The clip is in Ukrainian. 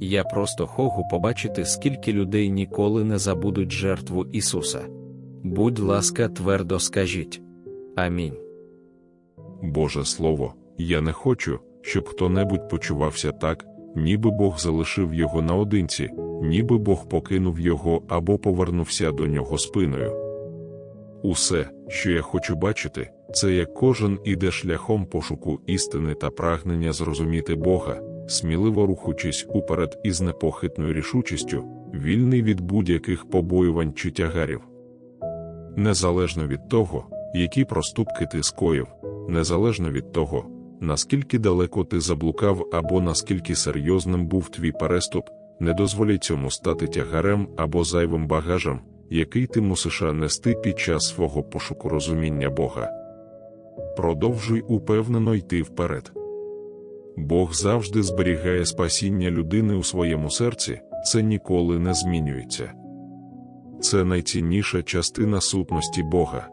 Я просто хогу побачити, скільки людей ніколи не забудуть жертву Ісуса. Будь ласка, твердо скажіть. Амінь. Боже Слово, я не хочу, щоб хто-небудь почувався так, ніби Бог залишив його наодинці, ніби Бог покинув його або повернувся до нього спиною. Усе, що я хочу бачити, це як кожен іде шляхом пошуку істини та прагнення зрозуміти Бога, сміливо рухаючись уперед із непохитною рішучістю, вільний від будь-яких побоювань чи тягарів. Незалежно від того, які проступки ти скоїв, незалежно від того, наскільки далеко ти заблукав або наскільки серйозним був твій переступ, не дозволі цьому стати тягарем або зайвим багажем, який ти мусиш нести під час свого пошуку розуміння Бога. Продовжуй упевнено йти вперед. Бог завжди зберігає спасіння людини у своєму серці, це ніколи не змінюється. Це найцінніша частина сутності Бога.